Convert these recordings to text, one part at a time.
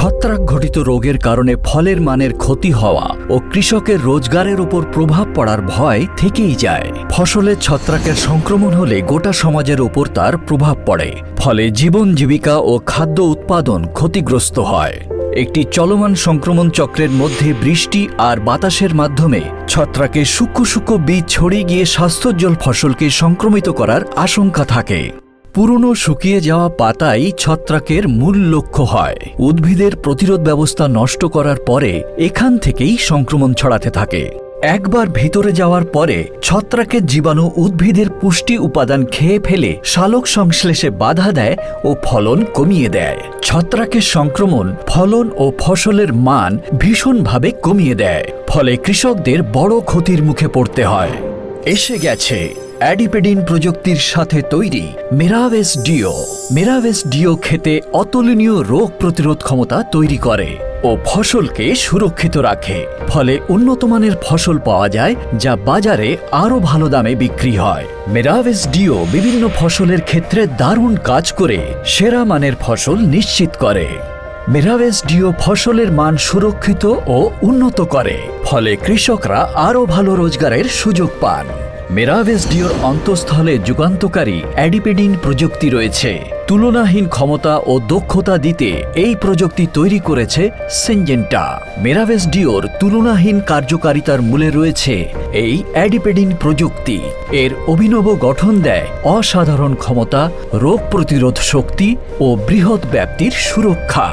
ছত্রাক ঘটিত রোগের কারণে ফলের মানের ক্ষতি হওয়া ও কৃষকের রোজগারের উপর প্রভাব পড়ার ভয় থেকেই যায়। ফসলের ছত্রাকের সংক্রমণ হলে গোটা সমাজের উপর তার প্রভাব পড়ে। ফলে জীবন জীবিকা ও খাদ্য উৎপাদন ক্ষতিগ্রস্ত হয়। একটি চলমান সংক্রমণ চক্রের মধ্যে বৃষ্টি আর বাতাসের মাধ্যমে ছত্রাকে সূক্ষ্ম সূক্ষ্ম বীজ ছড়িয়ে গিয়ে স্বাস্থ্যোজ্জ্বল ফসলকে সংক্রমিত করার আশঙ্কা থাকে। পুরনো শুকিয়ে যাওয়া পাতাই ছত্রাকের মূল লক্ষ্য হয়। উদ্ভিদের প্রতিরোধ ব্যবস্থা নষ্ট করার পরে এখান থেকেই সংক্রমণ ছড়াতে থাকে। একবার ভিতরে যাওয়ার পরে ছত্রাকের জীবাণু উদ্ভিদের পুষ্টি উপাদান খেয়ে ফেলে শালক সংশ্লেষে বাধা দেয় ও ফলন কমিয়ে দেয়। ছত্রাকের সংক্রমণ ফলন ও ফসলের মান ভীষণভাবে কমিয়ে দেয়, ফলে কৃষকদের বড় ক্ষতির মুখে পড়তে হয়। এসে গেছে অ্যাডিপেডিন প্রযুক্তির সাথে তৈরি মেরাভেস ডিও। মেরাভেস ডিও খেতে অতুলনীয় রোগ প্রতিরোধ ক্ষমতা তৈরি করে ও ফসলকে সুরক্ষিত রাখে। ফলে উন্নতমানের ফসল পাওয়া যায়, যা বাজারে আরও ভালো দামে বিক্রি হয়। মেরাভেস ডিও বিভিন্ন ফসলের ক্ষেত্রে দারুণ কাজ করে, সেরা মানের ফসল নিশ্চিত করে। মেরাভেস ডিও ফসলের মান সুরক্ষিত ও উন্নত করে, ফলে কৃষকরা আরও ভালো রোজগারের সুযোগ পান। মেরাভেস ডিওর অন্তঃস্থলে যুগান্তকারী অ্যাডিপেডিন প্রযুক্তি রয়েছে। তুলনাহীন ক্ষমতা ও দক্ষতা দিতে এই প্রযুক্তি তৈরি করেছে সিনজেন্টা। মেরাভেস ডিওর তুলনাহীন কার্যকারিতার মূলে রয়েছে এই অ্যাডিপেডিন প্রযুক্তি। এর অভিনব গঠন দেয় অসাধারণ ক্ষমতা, রোগ প্রতিরোধ শক্তি ও বৃহৎ ব্যাপ্তির সুরক্ষা।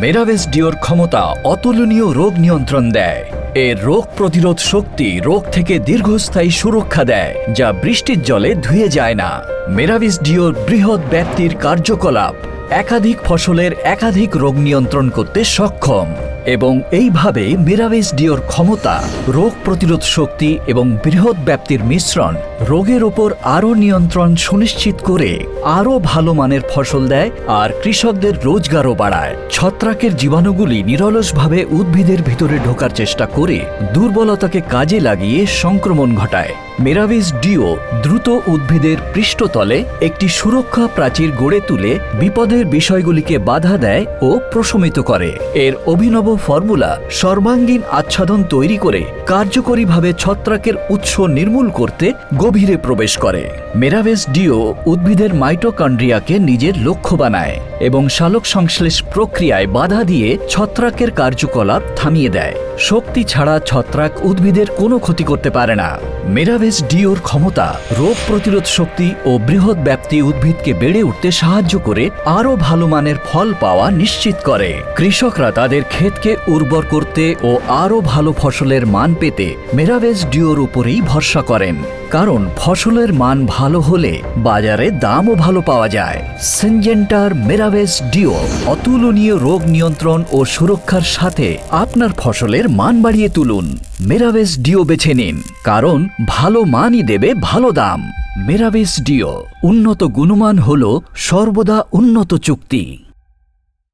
মেরাভেস ডিওর ক্ষমতা অতুলনীয় রোগ নিয়ন্ত্রণ দেয়। এর রোগ প্রতিরোধ শক্তি রোগ থেকে দীর্ঘস্থায়ী সুরক্ষা দেয়, যা বৃষ্টির জলে ধুয়ে যায় না। মেরাভিস ডিওর বৃহৎ ব্যাপ্তির কার্যকলাপ একাধিক ফসলের একাধিক রোগ নিয়ন্ত্রণ করতে সক্ষম এবং এইভাবে মিরাভিস ডিওর ক্ষমতা রোগ প্রতিরোধ শক্তি এবং বৃহৎ ব্যাপ্তির মিশ্রণ রোগের ওপর আরও নিয়ন্ত্রণ সুনিশ্চিত করে আরও ভালো মানের ফসল দেয় আর কৃষকদের রোজগারও বাড়ায়। ছত্রাকের জীবাণুগুলি নিরলসভাবে উদ্ভিদের ভিতরে ঢোকার চেষ্টা করে দুর্বলতাকে কাজে লাগিয়ে সংক্রমণ ঘটায়। মেরাভিস ডিও দ্রুত উদ্ভিদের পৃষ্ঠতলে একটি সুরক্ষা প্রাচীর গড়ে তুলে বিপদের বিষয়গুলিকে বাধা দেয় ও প্রশমিত করে। এর অভিনব ফর্মুলা সর্বাঙ্গীন আচ্ছাদন তৈরি করে কার্যকরীভাবে ছত্রাকের উৎস নির্মূল করতে গভীরে প্রবেশ করে। মেরাভেস ডিও উদ্ভিদের মাইটোকন্ড্রিয়াকে নিজের লক্ষ্য বানায়। এবং শালক সংশ্লেষ প্রক্রিয়ায় বাধা দিয়ে ছত্রাকের কার্যকলাপ থামিয়ে দেয়। শক্তি ছাড়া ছত্রাক উদ্ভিদের কোনো ক্ষতি করতে পারে না। মেরাভেস ডিওর ক্ষমতা, রোগ প্রতিরোধ শক্তি ও বৃহৎ ব্যাপ্তি উদ্ভিদকে বেড়ে উঠতে সাহায্য করে আরও ভালো মানের ফল পাওয়া নিশ্চিত করে। কৃষকরা তাদের ক্ষেতকে উর্বর করতে ও আরও ভালো ফসলের মান পেতে মেরাভেস ডিওর উপরেই ভরসা করেন। কারণ ফসলের মান ভালো হলে বাজারে দামও ভালো পাওয়া যায়। সিনজেন্টার মেরাভেস ডিও, অতুলনীয় রোগ নিয়ন্ত্রণ ও সুরক্ষার সাথে আপনার ফসলের মান বাড়িয়ে তুলুন। মেরাভেস ডিও বেছে নিন, কারণ ভালো মানই দেবে ভালো দাম। মেরাভেস ডিও, উন্নত গুণমান হল সর্বদা উন্নত চুক্তি।